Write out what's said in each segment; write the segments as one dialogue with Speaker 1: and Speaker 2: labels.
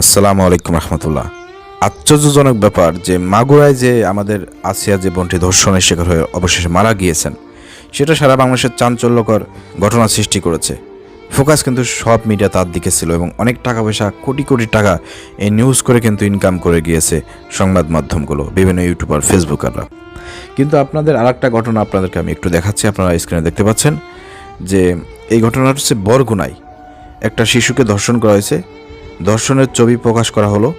Speaker 1: আসসালামু আলাইকুম রহমতুল্লাহ। আশ্চর্যজনক ব্যাপার যে মাগুরায় যে আমাদের আসিয়া যে বোনটি ধর্ষণের শিকার হয়ে অবশেষে মারা গিয়েছেন, সেটা সারা বাংলাদেশের চাঞ্চল্যকর ঘটনা সৃষ্টি করেছে। ফোকাস কিন্তু সব মিডিয়া তার দিকে ছিল এবং অনেক টাকা পয়সা কোটি কোটি টাকা এই নিউজ করে কিন্তু ইনকাম করে গিয়েছে সংবাদ মাধ্যমগুলো, বিভিন্ন ইউটিউবার ফেসবুকাররা কিন্তু আপনাদের আরেকটা ঘটনা আপনাদেরকে আমি একটু দেখাচ্ছি, আপনারা স্ক্রিনে দেখতে পাচ্ছেন যে এই ঘটনাটা হচ্ছে বরগুনায় একটা শিশুকে ধর্ষণ করা হয়েছে। দর্শনের ছবি প্রকাশ করা হলো।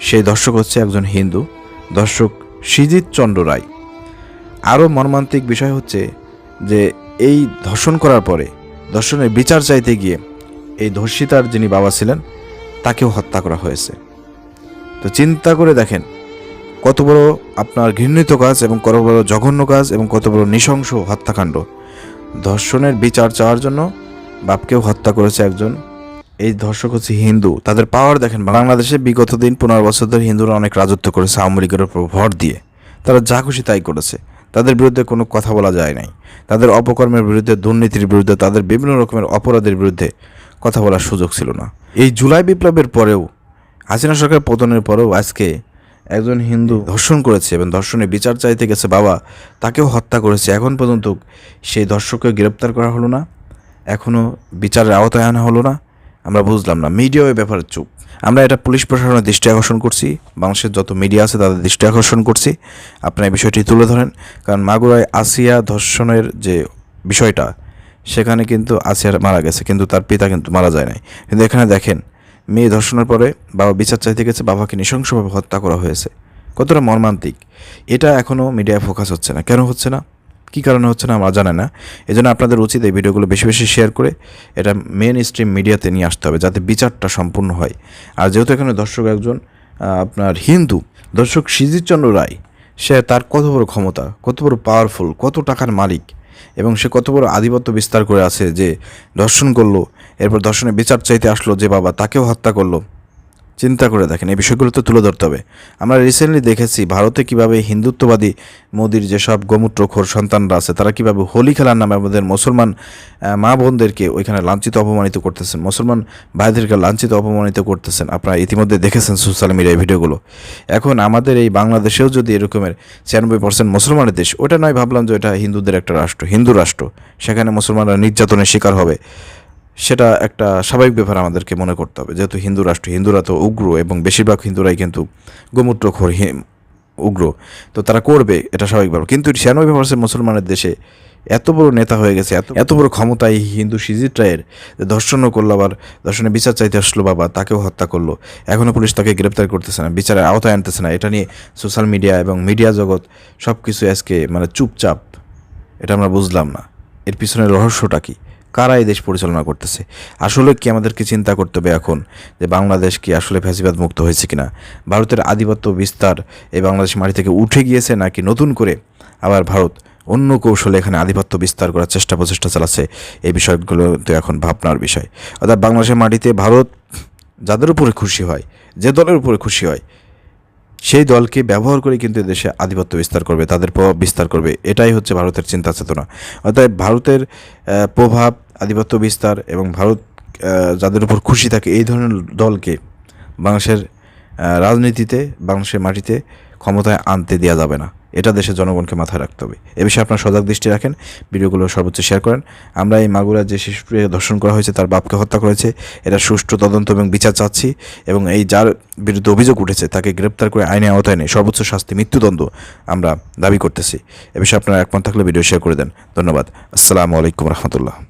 Speaker 1: সেই দর্শক হচ্ছে একজন হিন্দু, দর্শক সৃজিত চন্দ্র রায়। আরও মর্মান্তিক বিষয় হচ্ছে যে এই ধর্ষণ করার পরে ধর্ষণের বিচার চাইতে গিয়ে এই ধর্ষিতার যিনি বাবা ছিলেন, তাকেও হত্যা করা হয়েছে। তো চিন্তা করে দেখেন, কত বড় আপনার ঘৃণিত কাজ এবং কত বড় জঘন্য কাজ এবং কত বড় নৃশংস হত্যাকাণ্ড। ধর্ষণের বিচার চাওয়ার জন্য বাপকেও হত্যা করেছে একজন এই ধর্ষক হচ্ছে হিন্দু। তাদের পাওয়ার দেখেন, বাংলাদেশে বিগত দিন পনেরো বছর ধরে হিন্দুরা অনেক রাজত্ব করেছে, আওয়ামী লীগের উপর ভর দিয়ে। তারা যা খুশি তাই করেছে। তাদের বিরুদ্ধে কোনো কথা বলা যায় নাই। তাদের অপকর্মের বিরুদ্ধে, দুর্নীতির বিরুদ্ধে, তাদের বিভিন্ন রকমের অপরাধের বিরুদ্ধে কথা বলার সুযোগ ছিল না। এই জুলাই বিপ্লবের পরেও, হাসিনা সরকার পতনের পরেও আজকে একজন হিন্দু ধর্ষণ করেছে এবং ধর্ষণে বিচার চাইতে গেছে বাবা, তাকেও হত্যা করেছে। এখন পর্যন্ত সেই ধর্ষককে গ্রেপ্তার করা হলো না এখনও বিচারের আওতায় আনা হলো না। আমরা বুঝলাম না মিডিয়া ওই ব্যাপারে চুপ। আমরা এটা পুলিশ প্রশাসনের দৃষ্টি আকর্ষণ করছি, বাংলাদেশের যত মিডিয়া আছে তাদের দৃষ্টি আকর্ষণ করছি। আপনার এই বিষয়টি তুলে ধরেন, কারণ মাগুরায় আসিয়া ধর্ষণের যে বিষয়টা, সেখানে কিন্তু আসিয়া মারা গেছে, কিন্তু তার পিতা কিন্তু মারা যায় নাই। কিন্তু এখানে দেখেন, মেয়ে ধর্ষণের পরে বাবা বিচার চাইতে গেছে, বাবাকে নৃশংসভাবে হত্যা করা হয়েছে। কতটা মর্মান্তিক। এটা এখনও মিডিয়ায় ফোকাস হচ্ছে না। কেন হচ্ছে না? কী কারণে হচ্ছে না আমরা জানে না। এই জন্য আপনাদের উচিত এই ভিডিওগুলো বেশি বেশি শেয়ার করে এটা মেন স্ট্রিম মিডিয়াতে নিয়ে আসতে হবে যাতে বিচারটা সম্পূর্ণ হয়। আর যেহেতু এখানে দর্শক একজন আপনার হিন্দু, দর্শক সিজিতচন্দ্র রায়, সে তার কত বড় ক্ষমতা, কত বড় পাওয়ারফুল কত টাকার মালিক এবং সে কত বড় আধিপত্য বিস্তার করে আছে যে দর্শন করল, এরপর দর্শনে বিচার চাইতে আসলো যে বাবা তাকেও হত্যা করল। চিন্তা করে দেখেন, এই বিষয়গুলো তো তুলে ধরতে হবে। আমরা রিসেন্টলি দেখেছি ভারতে কীভাবে হিন্দুত্ববাদী মোদির যেসব গোমূত্রখোর সন্তানরা আছে, তারা কীভাবে হোলি খেলার নামে আমাদের মুসলমান মা বোনদেরকে ওইখানে লাঞ্ছিত অপমানিত করতেছেন, মুসলমান ভাইদেরকে লাঞ্ছিত অপমানিত করতেছেন। আপনারা ইতিমধ্যে দেখেছেন সোশ্যাল মিডিয়ায় ভিডিওগুলো। এখন আমাদের এই বাংলাদেশেও যদি এরকমের ছিয়ানব্বই পার্সেন্ট মুসলমানের দেশ, ওটা নয় ভাবলাম যে এটা হিন্দুদের একটা রাষ্ট্র, হিন্দু রাষ্ট্র, সেখানে মুসলমানরা নির্যাতনের শিকার হবে। সেটা একটা স্বাভাবিক ব্যাপার আমাদেরকে মনে করতে হবে। যেহেতু হিন্দু রাষ্ট্র, হিন্দুরা তো উগ্র এবং বেশিরভাগ হিন্দুরাই কিন্তু গোমূত্রখোর উগ্র। তো তারা করবে, এটা স্বাভাবিক ব্যাপার। কিন্তু ছিয়ানব্বই পার্সেন্ট মুসলমানের দেশে এত বড় নেতা হয়ে গেছে, এত এত বড় ক্ষমতা এই হিন্দু সিজিত রায়ের ধর্ষণও করল আবার ধর্ষণে বিচার চাইতে আসলো বাবা, তাকেও হত্যা করল। এখনও পুলিশ তাকে গ্রেপ্তার করতেছে না, বিচারের আওতায় আনতেছে না। এটা নিয়ে সোশ্যাল মিডিয়া এবং মিডিয়া জগৎ সব কিছু আজকে মানে চুপচাপ, এটা আমরা বুঝলাম না। এর পিছনের রহস্যটা কি? কারা এই দেশ পরিচালনা করতেছে? আসলে কি আমাদেরকে চিন্তা করতে হবে এখন যে বাংলাদেশ কি আসলে ফ্যাসিবাদ মুক্ত হয়েছে কিনা? ভারতের আধিপত্য বিস্তার এই বাংলাদেশ মাটি থেকে উঠে গিয়েছে নাকি নতুন করে আবার ভারত অন্য কৌশলে এখানে আধিপত্য বিস্তার করার চেষ্টা প্রচেষ্টা চালাচ্ছে? এই বিষয়গুলো তো এখন ভাবনার বিষয়। অর্থাৎ বাংলাদেশের মাটিতে ভারত যাদের উপরে খুশি হয়, যে দলের উপরে খুশি হয়, সেই দলকে ব্যবহার করে কিন্তু দেশে আধিপত্য বিস্তার করবে, তাদের প্রভাব বিস্তার করবে। এটাই হচ্ছে ভারতের চিন্তা চেতনা। অর্থাৎ ভারতের প্রভাব আধিপত্য বিস্তার এবং ভারত যাদের উপর খুশি থাকে এই ধরনের দলকে বাংলাদেশের রাজনীতিতে, বাংলাদেশের মাটিতে ক্ষমতায় আনতে দেওয়া যাবে না। এটা দেশের জনগণকে মাথায় রাখতে হবে। এ বিষয়ে আপনার সজাগ দৃষ্টি রাখেন, ভিডিওগুলো সর্বোচ্চ শেয়ার করেন। আমরা এই মাগুরা যে শিশুটিকে ধর্ষণ করা হয়েছে, তার বাপকে হত্যা করেছে, এটা সুষ্ঠু তদন্ত এবং বিচার চাচ্ছি এবং এই যার বিরুদ্ধে অভিযোগ উঠেছে, তাকে গ্রেপ্তার করে আইনে আওতায় নেই সর্বোচ্চ শাস্তি, মৃত্যুদণ্ড আমরা দাবি করতেছি। এ বিষয়ে আপনারা একমত থাকলে ভিডিও শেয়ার করে দেন। ধন্যবাদ। আসসালামু আলাইকুম রহমতুল্লাহ।